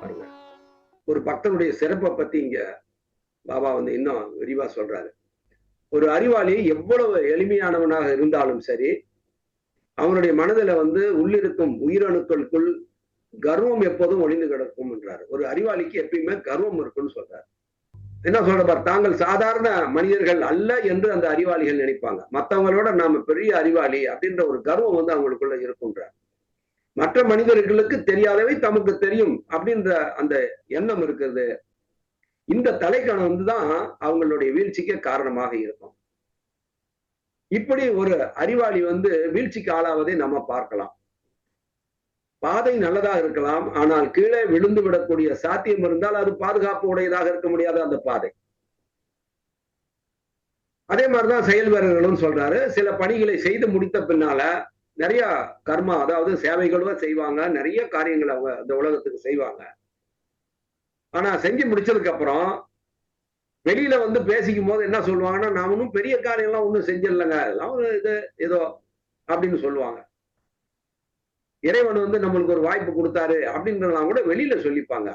பாருங்க. ஒரு பக்தனுடைய சிறப்பை பத்தி இங்க பாபா வந்து இன்னும் விரிவா சொல்றாரு. ஒரு அறிவாளி எவ்வளவு எளிமையானவனாக இருந்தாலும் சரி அவனுடைய மனதுல வந்து உள்ளிருக்கும் உயிரணுக்களுக்குள் கர்வம் எப்போதும் ஒளிந்து கிடக்கும் என்றார் ஒரு அறிவாளிக்கு எப்பயுமே கர்வம் இருக்குன்னு சொல்றாரு. என்ன சொல்றப்பார் தாங்கள் சாதாரண மனிதர்கள் அல்ல என்று அந்த அறிவாளிகள் நினைப்பாங்க. மற்றவங்களோட நாம பெரிய அறிவாளி அப்படின்ற ஒரு கர்வம் வந்து அவங்களுக்குள்ள இருக்குன்றார் மற்ற மனிதர்களுக்கு தெரியாதவை தமக்கு தெரியும் அப்படின்ற அந்த எண்ணம் இருக்கிறது இந்த தலைக்கணம் வந்துதான் அவங்களுடைய வீழ்ச்சிக்கு காரணமாக இருக்கும். இப்படி ஒரு அறிவாளி வந்து வீழ்ச்சிக்கு ஆளாவதை நம்ம பார்க்கலாம். பாதை நல்லதா இருக்கலாம் ஆனால் கீழே விழுந்து விடக்கூடிய சாத்தியம் இருந்தால் அது பாதுகாப்பு உடையதாக இருக்க முடியாது அந்த பாதை. அதே மாதிரிதான் செயல் வீரர்களும் சொல்றாரு. சில பணிகளை செய்து முடித்த பின்னால நிறைய கர்மா அதாவது சேவைகளும் செய்வாங்க. நிறைய காரியங்கள் அவங்க இந்த உலகத்துக்கு செய்வாங்க. ஆனா செஞ்சு முடிச்சதுக்கு அப்புறம் வெளியில வந்து பேசிக்கும் போது என்ன சொல்லுவாங்கன்னா நான் ஒன்றும் பெரிய காரியம்லாம் ஒன்றும் செஞ்சிடலைங்க எல்லாம் இது ஏதோ அப்படின்னு சொல்லுவாங்க. இறைவன் வந்து நம்மளுக்கு ஒரு வாய்ப்பு கொடுத்தாரு அப்படின்றதெல்லாம் கூட வெளியில சொல்லிப்பாங்க.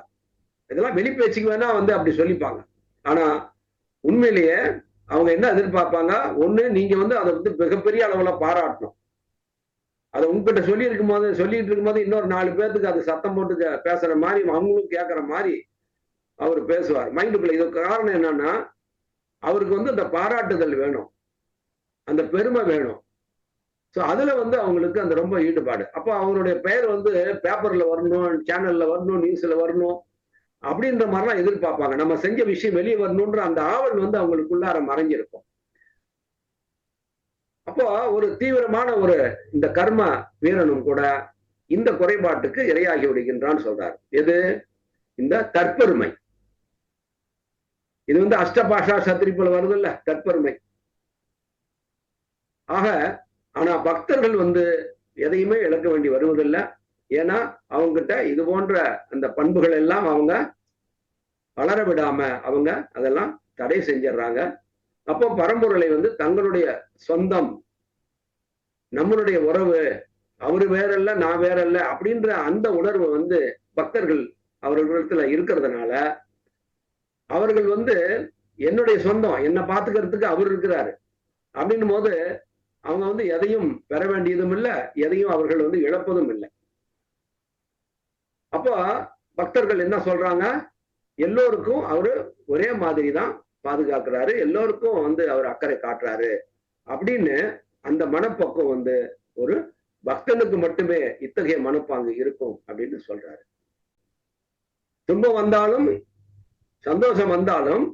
இதெல்லாம் வெளி பேச்சுக்கு வேணா வந்து அப்படி சொல்லிப்பாங்க. ஆனா உண்மையிலேயே அவங்க என்ன எதிர்பார்ப்பாங்க? ஒண்ணு நீங்க வந்து அதை வந்து மிகப்பெரிய அளவுல பாராட்டணும். அதை உங்ககிட்ட சொல்லி இருக்கும் போது சொல்லிட்டு இருக்கும்போது இன்னொரு நாலு பேர்த்துக்கு அது சத்தம் போட்டு பேசுற மாதிரி அவங்களும் கேட்கற மாதிரி அவர் பேசுவார். மைண்டுக்குள்ள இதுக்கு காரணம் என்னன்னா அவருக்கு வந்து அந்த பாராட்டுதல் வேணும். அந்த பெருமை வேணும். ஸோ அதுல வந்து அவங்களுக்கு அந்த ரொம்ப ஈடுபாடு. அப்போ அவருடைய பெயர் வந்து பேப்பர்ல வரணும் சேனல்ல வரணும் நியூஸ்ல வரணும் அப்படின்ற மாதிரிலாம் எதிர்பார்ப்பாங்க. நம்ம செஞ்ச விஷயம் வெளியே வரணுன்ற அந்த ஆவல் வந்து அவங்களுக்குள்ளார மறைஞ்சிருக்கும். அப்போ ஒரு தீவிரமான ஒரு இந்த கர்ம வீரனும் கூட இந்த குறைபாட்டுக்கு இரையாகி விடுகின்றான்னு சொல்றார். எது? இந்த தற்பெருமை. இது வந்து அஷ்டபாஷா சத்திரிப்புல வருது இல்ல தற்பெருமை. ஆக ஆனா பக்தர்கள் வந்து எதையுமே இழக்க வேண்டி வருவதில்லை. ஏன்னா அவங்ககிட்ட இது போன்ற அந்த பண்புகள் எல்லாம் அவங்க வளர விடாம அவங்க அதெல்லாம் தடை செஞ்சிடுறாங்க. அப்போ பரம்பொருளை வந்து தங்களுடைய சொந்தம் நம்மளுடைய உறவு அவரு வேறல்ல நான் வேறல்ல அப்படின்ற அந்த உணர்வு வந்து பக்தர்கள் அவர்களிடத்துல இருக்கிறதுனால அவர்கள் வந்து என்னுடைய சொந்தம் என்னை பார்த்துக்கிறதுக்கு அவர் இருக்கிறாரு. அப்படின்னும் போது அவங்க வந்து எதையும் பெற வேண்டியதும் இல்லை எதையும் அவர்கள் வந்து இழப்பதும் இல்லை. அப்போ பக்தர்கள் என்ன சொல்றாங்க? எல்லோருக்கும் அவரு ஒரே மாதிரி தான் பாதுகாக்கிறாரு எல்லோருக்கும் வந்து அவர் அக்கறை காட்டுறாரு அப்படின்னு அந்த மனப்பக்கம் வந்து ஒரு பக்தனுக்கு மட்டுமே இத்தகைய மனப்பாங்கு இருக்கும் அப்படின்னு சொல்றாரு. துன்பம் வந்தாலும் சந்தோஷம் வந்தாலும்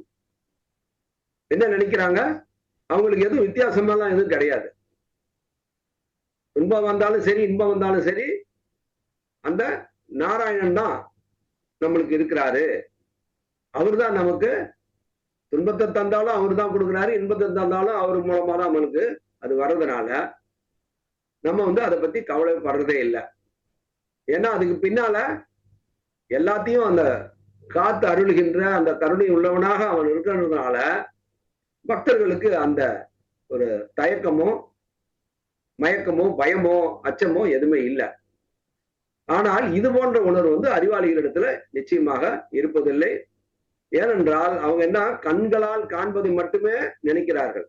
என்ன நினைக்கிறாங்க? அவங்களுக்கு எதுவும் வித்தியாசமெல்லாம் எதுவும் கிடையாது. துன்பம் வந்தாலும் சரி இன்பம் வந்தாலும் சரி அந்த நாராயணன் தான் நம்மளுக்கு இருக்கிறாரு. அவர் தான் நமக்கு துன்பத்தை தந்தாலும் அவர் தான் கொடுக்குறாரு இன்பத்தை தந்தாலும் அவர் மூலமா தான் நம்மளுக்கு அது வர்றதுனால நம்ம வந்து அதை பத்தி கவலைப்படுறதே இல்லை. ஏன்னா அதுக்கு பின்னால எல்லாத்தையும் அந்த காத்து அருள்கின்ற அந்த கருணை உள்ளவனாக அவன் இருக்கிறதுனால பக்தர்களுக்கு அந்த ஒரு தயக்கமும் மயக்கமோ பயமோ அச்சமோ எதுவுமே இல்லை. ஆனால் இது போன்ற உணர்வு வந்து அறிவாளிகளிடத்துல நிச்சயமாக இருப்பதில்லை. ஏனென்றால் அவங்க என்ன கண்களால் காண்பதை மட்டுமே நினைக்கிறார்கள்.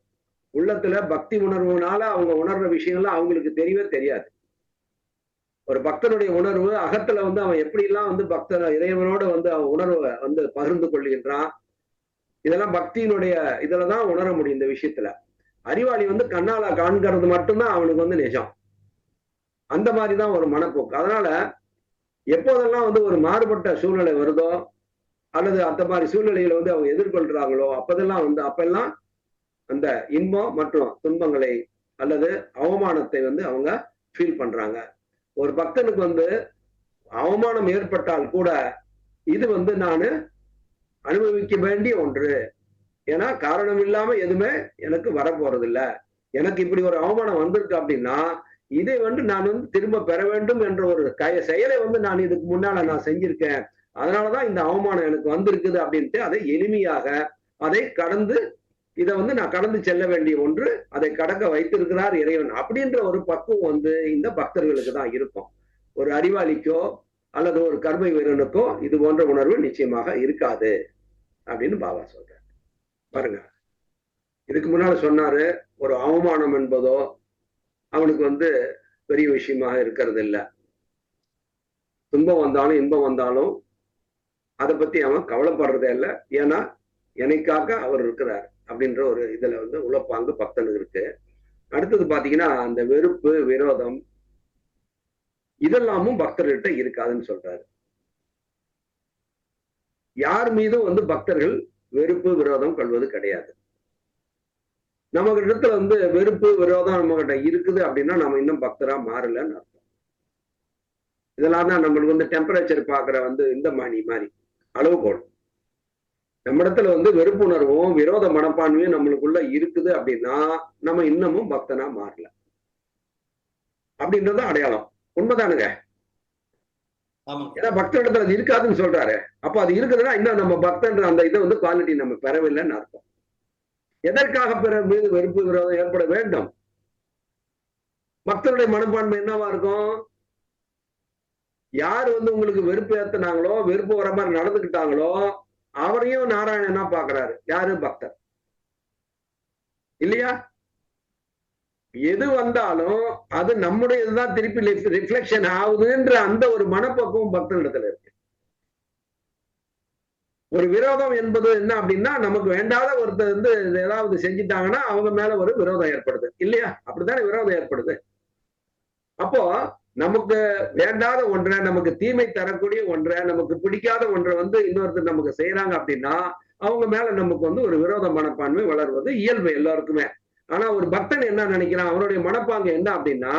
உள்ளத்துல பக்தி உணர்வுனால அவங்க உணர்ற விஷயங்கள்லாம் அவங்களுக்கு தெரியவே தெரியாது. ஒரு பக்தனுடைய உணர்வு அகத்துல வந்து அவன் எப்படி எல்லாம் வந்து பக்தர் இறைவனோட வந்து அவன் உணர்வை வந்து பகிர்ந்து கொள்கின்றான் இதெல்லாம் பக்தியினுடைய இதுலதான் உணர முடியும் இந்த விஷயத்துல. அறிவாளி வந்து கண்ணால காண்கிறது மட்டும்தான் அவனுக்கு வந்து நிஜம். அந்த மாதிரிதான் ஒரு மனப்போக்கு. அதனால எப்போதெல்லாம் வந்து ஒரு மாறுபட்ட சூழ்நிலை வருதோ அல்லது அந்த மாதிரி சூழ்நிலைகளை வந்து அவங்க எதிர்கொள்றாங்களோ அப்பதெல்லாம் வந்து அப்பெல்லாம் அந்த இன்பம் மற்றும் துன்பங்களை அல்லது அவமானத்தை வந்து அவங்க ஃபீல் பண்றாங்க. ஒரு பக்தனுக்கு வந்து அவமானம் ஏற்பட்டால் கூட இது வந்து நான் அனுபவிக்க வேண்டிய ஒன்று. ஏன்னா காரணம் இல்லாம எதுவுமே எனக்கு வரப்போறது இல்ல எனக்கு இப்படி ஒரு அவமானம் வந்திருக்கு அப்படின்னா இதை வந்து நான் வந்து திரும்ப பெற வேண்டும் என்ற ஒரு கய செயலை வந்து நான் இதுக்கு முன்னால நான் செஞ்சிருக்கேன். அதனாலதான் இந்த அவமானம் எனக்கு வந்திருக்குது அப்படின்ட்டு அதை எளிமையாக அதை கடந்து இதை வந்து நான் கடந்து செல்ல வேண்டிய ஒன்று அதை கடக்க வைத்திருக்கிறார் இறைவன் அப்படின்ற ஒரு பக்குவம் வந்து இந்த பக்தர்களுக்கு தான் இருக்கும். ஒரு அறிவாளிக்கோ அல்லது ஒரு கர்ம வீரனுக்கோ இது போன்ற உணர்வு நிச்சயமாக இருக்காது அப்படின்னு பாபா சொல்றாரு. பாருங்க. இதுக்கு முன்னால சொன்னாரு ஒரு அவமானம் என்பதோ அவனுக்கு வந்து பெரிய விஷயமாக இருக்கிறது இல்ல துன்பம் வந்தாலும் இன்பம் வந்தாலும் அதை பத்தி அவன் கவலைப்படுறதே இல்லை. ஏன்னா எனக்காக அவர் இருக்கிறார் அப்படின்ற ஒரு இதுல வந்து உழப்பாங்கு பக்தனுக்கு இருக்கு. அடுத்தது பாத்தீங்கன்னா அந்த வெறுப்பு விரோதம் இதெல்லாமும் பக்தர்கிட்ட இருக்காதுன்னு சொல்றாரு. யார் மீதும் வந்து பக்தர்கள் வெறுப்பு விரோதம் கொள்வது கிடையாது. நம்ம இடத்துல வந்து வெறுப்பு விரோதம் நம்ம கிட்ட இருக்குது அப்படின்னா நம்ம இன்னும் பக்தரா மாறலன்னு அர்த்தம். இதெல்லாம் தான் நம்மளுக்கு வந்து டெம்பரேச்சர் பாக்குற வந்து இந்த மணி மாதிரி அளவுகோல். நம்ம இடத்துல வந்து வெறுப்புணர்வும் விரோத மனப்பான்மையும் நம்மளுக்குள்ள இருக்குது அப்படின்னா நம்ம இன்னமும் பக்தனா மாறல. அப்படின்றது அடையாளம். உண்மைதானுங்க. ஏன்னா பக்தரிடத்துல அது இருக்காதுன்னு சொல்றாரு. அப்ப அது இருக்குதுன்னா இன்னும் நம்ம பக்தன்ற அந்த இதை வந்து குவாலிட்டி நம்ம பெறவில்லைன்னு அர்த்தம். எதற்காக பிற மீது வெறுப்பு விரோதம் ஏற்பட வேண்டும்? பக்தருடைய மனப்பான்மை என்னவா இருக்கும்? யார் வந்து உங்களுக்கு வெறுப்பு ஏத்துனாங்களோ வெறுப்பு வர மாதிரி நடந்துக்கிட்டாங்களோ அவரையும் நாராயணனா பாக்குறாரு யாரு? பக்தர். இல்லையா? எது வந்தாலும் அது நம்முடைய இதுதான் திருப்பி ரிஃப்ளெக்ஷன் ஆகுதுன்ற அந்த ஒரு மனப்பக்குவம் பக்தனிடத்துல இருக்கு. ஒரு விரோதம் என்பது என்ன அப்படின்னா நமக்கு வேண்டாத ஒருத்தர் வந்து ஏதாவது செஞ்சுட்டாங்கன்னா அவங்க மேல ஒரு விரோதம் ஏற்படுது. இல்லையா? அப்படித்தானே விரோதம் ஏற்படுது. அப்போ நமக்கு வேண்டாத ஒன்றை நமக்கு தீமை தரக்கூடிய ஒன்றை நமக்கு பிடிக்காத ஒன்றை வந்து இன்னொருத்தர் நமக்கு செய்யறாங்க அப்படின்னா அவங்க மேல நமக்கு வந்து ஒரு விரோத மனப்பான்மை வளர்வது இயல்பு எல்லாருக்குமே. ஆனா ஒரு பக்தன் என்ன நினைக்கிறான்? அவனுடைய மனப்பாங்க என்ன அப்படின்னா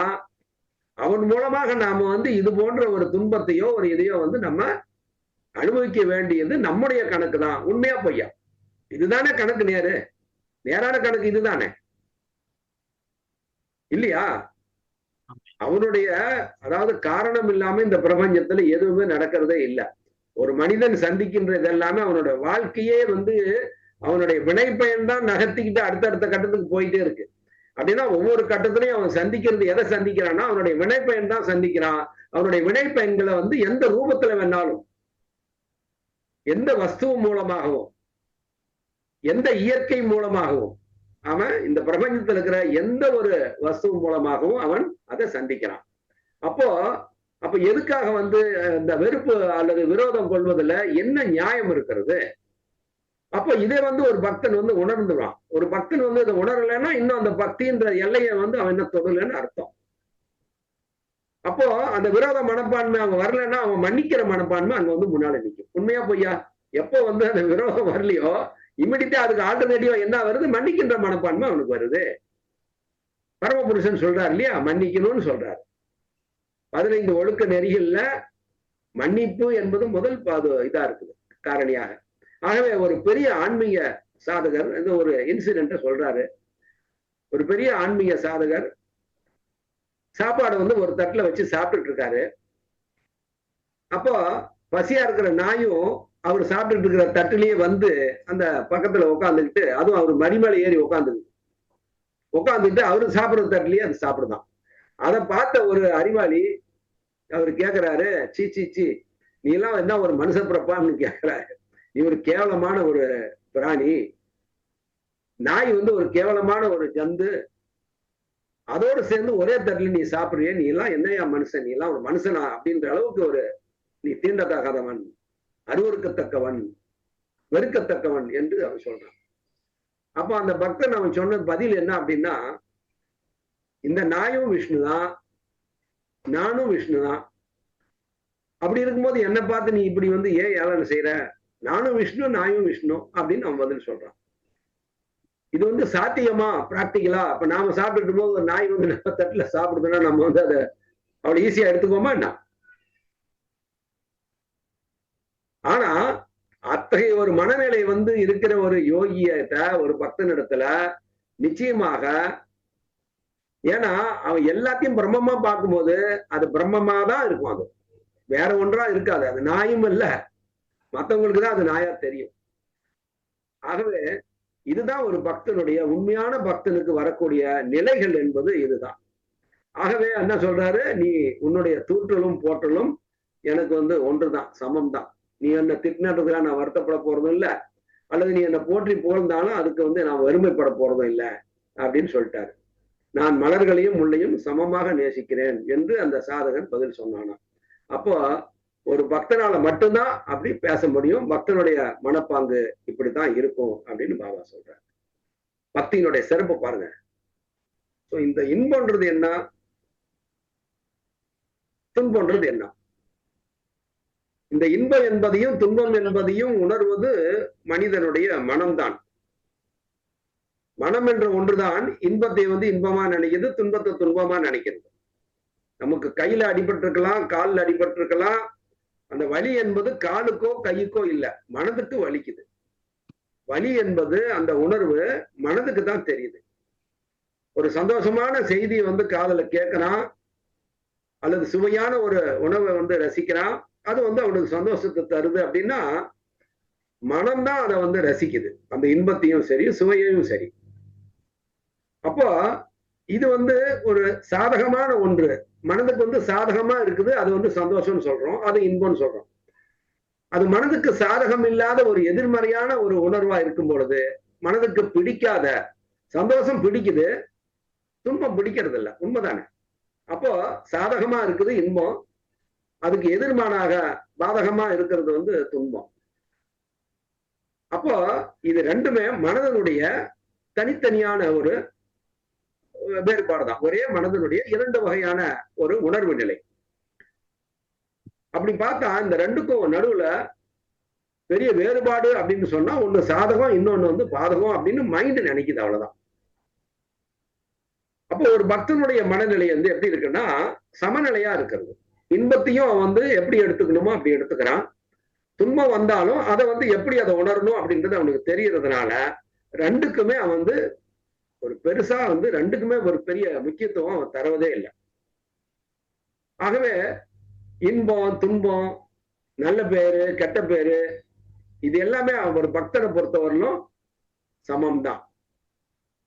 அவன் மூலமாக நாம வந்து இது போன்ற ஒரு துன்பத்தையோ ஒரு இதையோ வந்து நம்ம அனுபவிக்க வேண்டியது நம்முடைய கணக்கு தான். உண்மையா பொய்யா? இதுதானே கணக்கு நேரு. நேரான கணக்கு இதுதானே. இல்லையா? அவனுடைய அதாவது காரணம் இல்லாம இந்த பிரபஞ்சத்துல எதுவுமே நடக்கிறதே இல்லை. ஒரு மனிதன் சந்திக்கின்ற இதெல்லாமே அவனோட வாழ்க்கையே வந்து அவனுடைய வினை பயன் தான் நகர்த்திக்கிட்டு அடுத்தடுத்த கட்டத்துக்கு போயிட்டே இருக்கு. அப்படின்னா ஒவ்வொரு கட்டத்திலையும் அவன் சந்திக்கிறது எதை சந்திக்கிறான்னா அவனுடைய வினை பயன் தான் சந்திக்கிறான். அவனுடைய வினை பயன்களை வந்து எந்த ரூபத்துல வேணாலும் எந்த வஸ்து மூலமாகவும் எந்த இயற்கை மூலமாகவும் அவன் இந்த பிரபஞ்சத்தில் இருக்கிற எந்த ஒரு வஸ்து மூலமாகவும் அவன் அதை சந்திக்கிறான். அப்போ அப்ப எதுக்காக வந்து இந்த வெறுப்பு அல்லது விரோதம் கொள்வதில் என்ன நியாயம் இருக்கிறது? அப்போ இதை வந்து ஒரு பக்தன் வந்து உணர்ந்துவான் ஒரு பக்தன் வந்து இதை உணரலைன்னா இன்னும் அந்த பக்தின்ற எல்லையை வந்து அவன் என்ன தொடலன்னு அர்த்தம். அப்போ அந்த விரோத மனப்பான்மை அவங்க வரலன்னா அவன் மன்னிக்கிற மனப்பான்மை அங்க வந்து முன்னால நிற்கும் உண்மையா பொய்யா? எப்போ வந்து அந்த விரோதம் வரலையோ இமிடியா அதுக்கு ஆல்டர்னேட்டிவா என்ன வருது? மன்னிக்கின்ற மனப்பான்மை அவனுக்கு வருது. பரமபுருஷன் சொல்றாரு இல்லையா? மன்னிக்கணும்னு சொல்றாரு. பதினைந்து ஒழுக்க நெறிகள்ல மன்னிப்பு என்பது முதல் பாது இதா இருக்குது. காரணியாக. ஆகவே ஒரு பெரிய ஆன்மீக சாதகர் இந்த ஒரு இன்சிடென்ட சொல்றாரு. ஒரு பெரிய ஆன்மீக சாதகர் சாப்பாடு வந்து ஒரு தட்டுல வச்சு சாப்பிட்டுட்டு இருக்காரு. அப்போ பசியா இருக்கிற நாயும் அவர் சாப்பிட்டுட்டு இருக்கிற தட்டுலயே வந்து அந்த பக்கத்துல உட்காந்துக்கிட்டு அதுவும் அவர் மடிமலை ஏறி உட்காந்துக்கு உட்காந்துட்டு அவரு சாப்பிடுற தட்டுலயே அது சாப்பிடுதான். அதை பார்த்த ஒரு அறிவாளி அவர் கேக்குறாரு சீ சீ சீ நீ எல்லாம் என்ன ஒரு மனுஷ பிறப்பான்னு கேக்குறாரு. நீ ஒரு கேவலமான ஒரு பிராணி. நாய் வந்து ஒரு கேவலமான ஒரு ஜந்து. அதோடு சேர்ந்து ஒரே தட்டில் நீ சாப்பிடுறிய நீ எல்லாம் என்னையா மனுஷன்? நீ எல்லாம் ஒரு மனுஷனா? அப்படின்ற அளவுக்கு ஒரு நீ தீண்டத்தகாதவன் அருவறுக்கத்தக்கவன் வெறுக்கத்தக்கவன் என்று அவன் சொல்றான். அப்ப அந்த பக்தன் அவன் சொன்ன பதில் என்ன அப்படின்னா இந்த நாயும் விஷ்ணு தான் நானும் விஷ்ணு தான் அப்படி இருக்கும்போது என்னை பார்த்து நீ இப்படி வந்து ஏன் ஏளனை செய்யற நானும் விஷ்ணு நாயும் விஷ்ணு அப்படின்னு அவன் பதில் சொல்றான். இது வந்து சாத்தியமா? பிராக்டிக்கலா அப்ப நாம சாப்பிட்டு போது ஒரு நாய் வந்து நம்ம தட்டுல சாப்பிடுதுன்னா நம்ம வந்து அதை அவ்வளவு ஈஸியா எடுத்துக்கோமா என்ன? ஆனா அத்தகைய ஒரு மனநிலை வந்து இருக்கிற ஒரு யோகியத்த ஒரு பக்தனிடத்துல நிச்சயமாக ஏன்னா அவன் எல்லாத்தையும் பிரம்மமா பார்க்கும்போது அது பிரம்மமா தான் இருக்கும் அது. வேற ஒன்றா இருக்காது. அது நாயும் இல்ல. மற்றவங்களுக்கு தான் அது நாயா தெரியும். ஆகவே இதுதான் ஒரு பக்தனுடைய உண்மையான பக்தனுக்கு வரக்கூடிய நிலைகள் என்பது இதுதான். ஆகவே என்ன சொல்றாரு நீ உன்னுடைய தூற்றலும் போற்றலும் எனக்கு வந்து ஒன்றுதான் சமம் தான் நீ என்ன திட்டினதுக்காக நான் வருத்தப்பட போறதும் இல்லை. அல்லது நீ என்னை போற்றி புகழ்ந்தாலும் அதுக்கு வந்து நான் வறுமைப்பட போறதும் இல்லை அப்படின்னு சொல்லிட்டாரு. நான் மலர்களையும் முள்ளையும் சமமாக நேசிக்கிறேன் என்று அந்த சாதகன் பதில் சொன்னானா அப்போ ஒரு பக்தனால மட்டும்தான் அப்படி பேச முடியும். பக்தனுடைய மனப்பாங்கு இப்படித்தான் இருக்கும் அப்படின்னு பாபா சொல்றாரு. பக்தியினுடைய சிறப்பு பாருங்க. So, இந்த இன்பம்ன்றது என்ன? துன்பம்ன்றது என்ன? இந்த இன்பம் என்பதையும் துன்பம் என்பதையும் உணர்வது மனிதனுடைய மனம்தான். மனம் என்ற ஒன்றுதான் இன்பத்தை வந்து இன்பமா நினைக்கிறது துன்பத்தை துன்பமா நினைக்கிறது. நமக்கு கையில அடிபட்டிருக்கலாம் காலில் அடிபட்டிருக்கலாம் அந்த வலி என்பது காலுக்கோ கைக்கோ இல்லை. மனதுக்கு வலிக்குது. வலி என்பது அந்த உணர்வு மனதுக்கு தான் தெரியுது. ஒரு சந்தோஷமான செய்தியை வந்து காதல கேட்கிறான் அல்லது சுவையான ஒரு உணவை வந்து ரசிக்கிறான் அது வந்து அவனுக்கு சந்தோஷத்தை தருது அப்படின்னா மனம்தான் அதை வந்து ரசிக்குது. அந்த இன்பத்தையும் சரி சுவையையும் சரி. அப்போ இது வந்து ஒரு சாதகமான ஒன்று. மனதுக்கு வந்து சாதகமா இருக்குது அது வந்து சந்தோஷம்னு சொல்றோம் அது இன்பம்னு சொல்றோம். அது மனதுக்கு சாதகம் இல்லாத ஒரு எதிர்மறையான ஒரு உணர்வா இருக்கும் பொழுது மனதுக்கு பிடிக்காத சந்தோஷம் பிடிக்குது துன்பம் பிடிக்கிறது இல்ல உண்மைதானே? அப்போ சாதகமா இருக்குது இன்பம் அதுக்கு எதிர்மானாக பாதகமா இருக்கிறது வந்து துன்பம். அப்போ இது ரெண்டுமே மனதனுடைய தனித்தனியான ஒரு வேறுபாடு தான் ஒரே மனதனுடைய இரண்டு வகையான ஒரு உணர்வு நிலை. அப்படி பார்த்தா இந்த ரெண்டுக்கும் நடுவுல பெரிய வேறுபாடு அப்படின்னு சொன்னா ஒண்ணு சாதகம் இன்னொன்னு வந்து பாதகம் அப்படின்னு மைண்ட் நினைக்குது அவ்வளவுதான். அப்போ ஒரு பக்தனுடைய மனநிலை வந்து எப்படி இருக்குன்னா சமநிலையா இருக்கிறது. இன்பத்தையும் அவன் வந்து எப்படி எடுத்துக்கணுமோ அப்படி எடுத்துக்கிறான். துன்பம் வந்தாலும் அதை வந்து எப்படி அதை உணரணும் அப்படின்றது அவனுக்கு தெரியறதுனால ரெண்டுக்குமே அவன் வந்து ஒரு பெருசா வந்து ரெண்டுக்குமே ஒரு பெரிய முக்கியத்துவம் தருவதே இல்லை. ஆகவே இன்பம் துன்பம் நல்ல பேரு கெட்ட பேரு இது எல்லாமே ஒரு பக்தனை பொறுத்தவரையிலும் சமம் தான்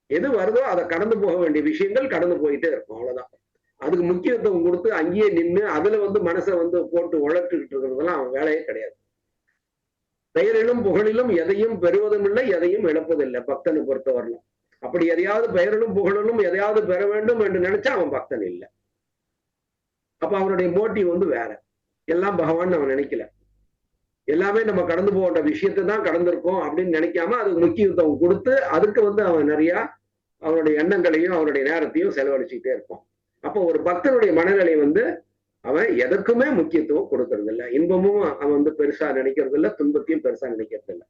எது வருதோ அதை கடந்து போக வேண்டிய விஷயங்கள் கடந்து போயிட்டே இருக்கும் அவ்வளவுதான். அதுக்கு முக்கியத்துவம் கொடுத்து அங்கேயே நின்று அதுல வந்து மனசை வந்து போட்டு உழட்டுக்கிட்டு இருக்கிறதெல்லாம் அவன் வேலையே கிடையாது. பெயரிலும் புகழிலும் எதையும் பெறுவதும் இல்லை எதையும் இழப்பதில்லை பக்தனை பொறுத்தவரையிலும். அப்படி எதையாவது பெயரலும் புகழலும் எதையாவது பெற வேண்டும் என்று நினைச்சா அவன் பக்தன் இல்லை. அப்ப அவனுடைய மோட்டிவ் வந்து வேற. எல்லாம் பகவான் அவன் நினைக்கல. எல்லாமே நம்ம கடந்து போகிற விஷயத்தை தான் கடந்திருக்கோம் அப்படின்னு நினைக்காம அதுக்கு முக்கியத்துவம் கொடுத்து அதுக்கு வந்து அவன் நிறைய அவனுடைய எண்ணங்களையும் அவனுடைய நேரத்தையும் செலவழிச்சுக்கிட்டே இருப்பான். அப்போ ஒரு பக்தனுடைய மனநிலை வந்து அவன் எதற்குமே முக்கியத்துவம் கொடுக்கறது இல்லை. இன்பமும் அவன் வந்து பெருசா நினைக்கிறது இல்லை துன்பத்தையும் பெருசா நினைக்கிறது இல்லை.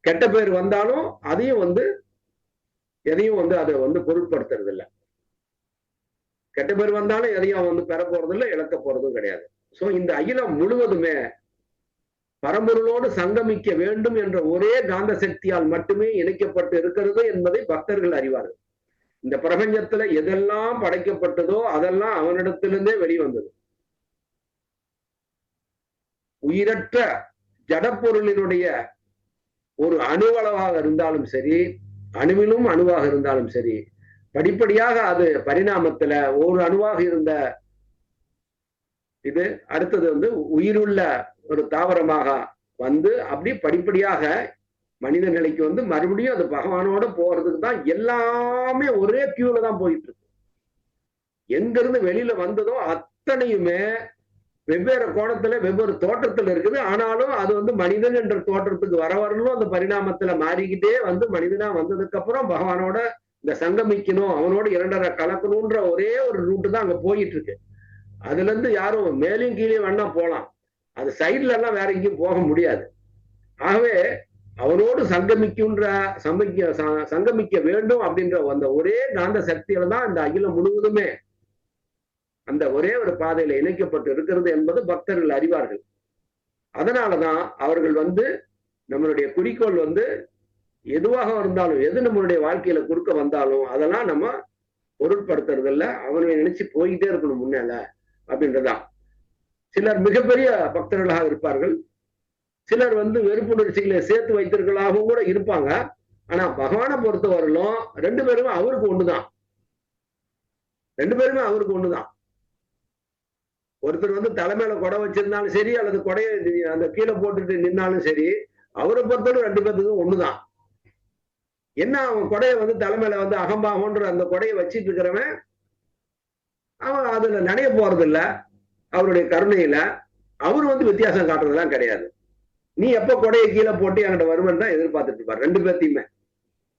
கெட்ட பேர் வந்தாலும் அதையும் வந்து எதையும் வந்து அதை வந்து பொருட்படுத்துறது இல்லை கெட்ட பேர் வந்தாலும் எதையும் அவன் வந்து பெற போறது இல்லை இழக்க போறதும் கிடையாது. சோ இந்த அகிலம் முழுவதுமே பரம்பொருளோடு சங்கமிக்க வேண்டும் என்ற ஒரே காந்த சக்தியால் மட்டுமே இணைக்கப்பட்டு இருக்கிறது என்பதை பக்தர்கள் அறிவார்கள். இந்த பிரபஞ்சத்துல எதெல்லாம் படைக்கப்பட்டதோ அதெல்லாம் அவனிடத்திலிருந்தே வெளிவந்தது. உயிரற்ற ஜடப்பொருளினுடைய ஒரு அணுவளவாக இருந்தாலும் சரி அணுவிலும் அணுவாக இருந்தாலும் சரி படிப்படியாக அது பரிணாமத்துல ஒரு அணுவாக இருந்த இது அடுத்தது வந்து உயிருள்ள ஒரு தாவரமாக வந்து அப்படி படிப்படியாக மனித நிலைக்கு வந்து மறுபடியும் அது பகவானோட போறதுக்கு தான் எல்லாமே ஒரே கியூல தான் போயிட்டு இருக்கு. எங்க இருந்து வெளியில வந்ததோ அத்தனையுமே வெவ்வேறு கோணத்துல வெவ்வேறு தோற்றத்துல இருக்குது. ஆனாலும் அது வந்து மனிதன் என்ற தோற்றத்துக்கு வர வரணும் அந்த பரிணாமத்துல மாறிக்கிட்டே வந்து மனிதனா வந்ததுக்கு அப்புறம் பகவானோட இந்த சங்கமிக்கணும் அவனோட இரண்டரை கலக்கணும்ன்ற ஒரே ஒரு ரூட்டு தான் அங்க போயிட்டு இருக்கு அதுல இருந்து யாரும் மேலையும் கீழே வேணா போலாம். அது சைட்ல எல்லாம் வேற எங்கேயும் போக முடியாது. ஆகவே அவனோடு சங்கமிக்குன்ற சமைக்க சங்கமிக்க வேண்டும் அப்படின்ற அந்த ஒரே காந்த சக்தியில தான் இந்த அகிலம் முழுவதுமே அந்த ஒரே ஒரு பாதையில இணைக்கப்பட்டு இருக்கிறது என்பது பக்தர்கள் அறிவார்கள். அதனாலதான் அவர்கள் வந்து நம்மளுடைய குறிக்கோள் வந்து எதுவாக இருந்தாலும் எது நம்மளுடைய வாழ்க்கையில குறுக்க வந்தாலும் அதெல்லாம் நம்ம பொருட்படுத்துறது இல்ல அவனை நினைச்சு போய்கிட்டே இருக்கணும் முன்னால அப்படின்றதான் சிலர் மிகப்பெரிய பக்தர்களாக இருப்பார்கள். சிலர் வந்து வெறுப்புணர்ச்சிகளை சேர்த்து வைத்தவர்களாகவும் கூட இருப்பாங்க. ஆனா பகவானை பொறுத்தவரையிலும் ரெண்டு பேருமே அவருக்கு ஒண்ணுதான். ரெண்டு பேருமே அவருக்கு ஒண்ணுதான். ஒருத்தர் வந்து தலைமையில கொடை வச்சிருந்தாலும் சரி அல்லது கொடையை அந்த கீழே போட்டுட்டு நின்னாலும் சரி அவரை பொறுத்தவரை ரெண்டு பேர்த்துக்கும் ஒண்ணுதான். என்ன அவன் கொடையை வந்து தலைமையில வந்து அகம்பாகன்ற அந்த கொடையை வச்சிட்டு இருக்கிறவன் அவன் அதுல நனைய போறது இல்ல அவருடைய கருணையில அவர் வந்து வித்தியாசம் காட்டுறதெல்லாம் கிடையாது. நீ எப்ப கொடையை கீழே போட்டு என்கிட்ட வருவன் தான் எதிர்பார்த்துட்டு இருப்பார் ரெண்டு பேர்த்தையுமே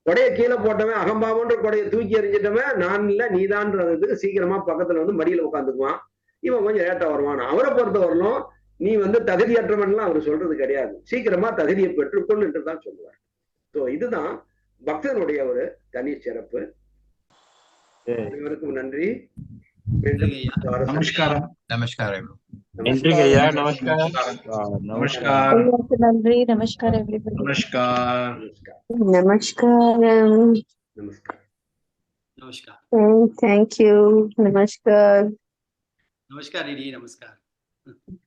கொடையை கீழே போட்டவன் அகம்பாவன்ற கொடையை தூக்கி எறிஞ்சிட்டவன் நான் இல்ல நீதான்றதுக்கு சீக்கிரமா பக்கத்துல வந்து மடியில உட்காந்துக்குவான். இவன் கொஞ்சம் லேட்டா வருவான். அவரை பொறுத்த வரலும் நீ வந்து தகுதியற்றவன்லாம் அவர் சொல்றது கிடையாது. சீக்கிரமா தகுதியை பெற்றுக்கொள் என்று தான் சொல்லுவார். சோ இதுதான் பக்தனுடைய ஒரு தனி சிறப்பு. அனைவருக்கும் நன்றி. நன்றிங்க ஐயா. வார நமஸ்காரம். Namaskar, everyone. நன்றிங்க ஐயா நமஸ்கார் नमस्कार Thank- Thank you. Namaskar. नमस्कार दीदी नमस्कार